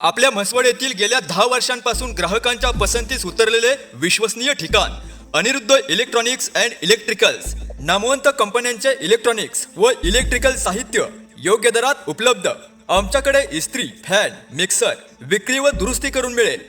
आपल्या म्हसवड येथील गेल्या दहा वर्षांपासून ग्राहकांच्या पसंतीस उतरलेले विश्वसनीय ठिकाण अनिरुद्ध इलेक्ट्रॉनिक्स अँड इलेक्ट्रिकल्स नामवंत कंपन्यांचे इलेक्ट्रॉनिक्स व इलेक्ट्रिकल साहित्य योग्य दरात उपलब्ध. आमच्याकडे इस्त्री फॅन मिक्सर विक्री व दुरुस्ती करून मिळेल.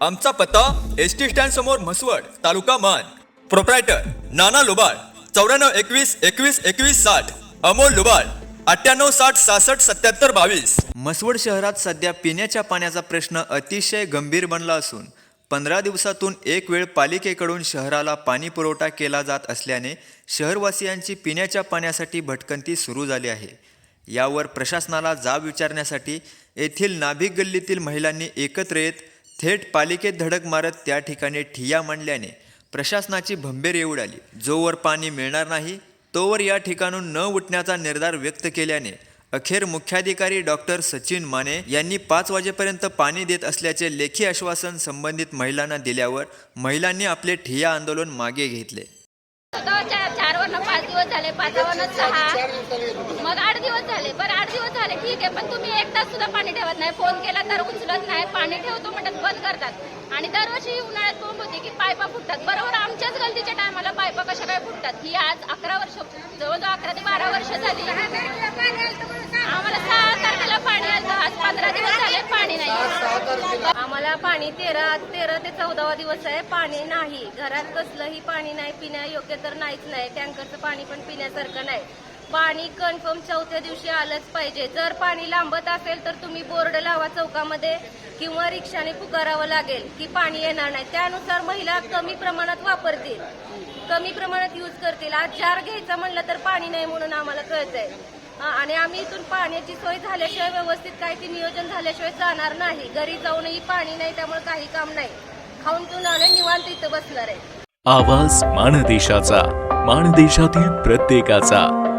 आमचा पत्ता एस टी स्टँड समोर म्हसवड तालुका मान. प्रोप्रायटर नाना लुबाड चौऱ्याण्णव एकवीस एकवीस एकवीस साठ अमोल लुबाड अठ्ठ्याण्णव साठ सहासष्ट सत्याहत्तर बावीस. म्हसवड शहरात सध्या पिण्याच्या पाण्याचा प्रश्न अतिशय गंभीर बनला असून पंधरा दिवसातून एक वेळ पालिकेकडून शहराला पाणी पुरवठा केला जात असल्याने शहरवासियांची पिण्याच्या पाण्यासाठी भटकंती सुरू झाली आहे. यावर प्रशासनाला जाब विचारण्यासाठी येथील नाभिक गल्लीतील महिलांनी एकत्र येत थेट पालिकेत धडक मारत त्या ठिकाणी ठिय्या मांडल्याने प्रशासनाची भंबेर आली जोवर पाणी मिळणार नाही तोवर या ठिकाणून न उठण्याचा निर्धार व्यक्त केल्याने अखेर मुख्याधिकारी डॉक्टर सचिन माने यांनी पाच वाजेपर्यंत पाणी देत असल्याचे लेखी आश्वासन संबंधित महिलांना दिल्यावर महिलांनी आपले ठिया आंदोलन मागे घेतले. पाच दिवस झाले पाचावरनं सहा. मग आठ दिवस झाले बरं आठ दिवस झाले ठीक आहे पण तुम्ही एक तास सुद्धा पाणी ठेवत नाही. फोन केला तर उचलत नाही पाणी ठेवतो म्हणतात बंद करतात. आणि दरवर्षी उन्हाळ्यात बोंब होते की पायपा फुटतात. बरोबर फुटतात ही आज अकरा वर्ष जवळजवळ अकरा ते बारा वर्ष झाली. आम्हाला सहा तारखेला पाणी आलं आज पंधरा दिवस झाले पाणी नाही. आम्हाला पाणी तेरा तेरा ते चौदावा दिवस आहे पाणी नाही. घरात कसलंही पाणी नाही पिण्या योग्य तर नाहीच नाही. टँकरचं पाणी पण पिण्यासारखं नाही. पाणी कन्फर्म चौथ्या दिवशी आलंच पाहिजे. जर पाणी लांबत असेल तर तुम्ही बोर्ड लावा चौकामध्ये किंवा रिक्षाने पुकारावं लागेल की पाणी येणार नाही. त्यानुसार महिला कमी प्रमाणात वापरतील. कमी प्रमाणात यूज करतील. आज जार घ्यायचा म्हणलं तर पाणी नाही म्हणून आम्हाला कळतंय. आणि आम्ही इथून पाण्याची सोय झाल्याशिवाय व्यवस्थित काही ती नियोजन झाल्याशिवाय जाणार नाही. घरी जाऊनही पाणी नाही त्यामुळे काही काम नाही. खाऊन पिऊन आले निवांत इथं बसणार आहे. आवाज माणदेशाचा. माणदेशातील प्रत्येकाचा.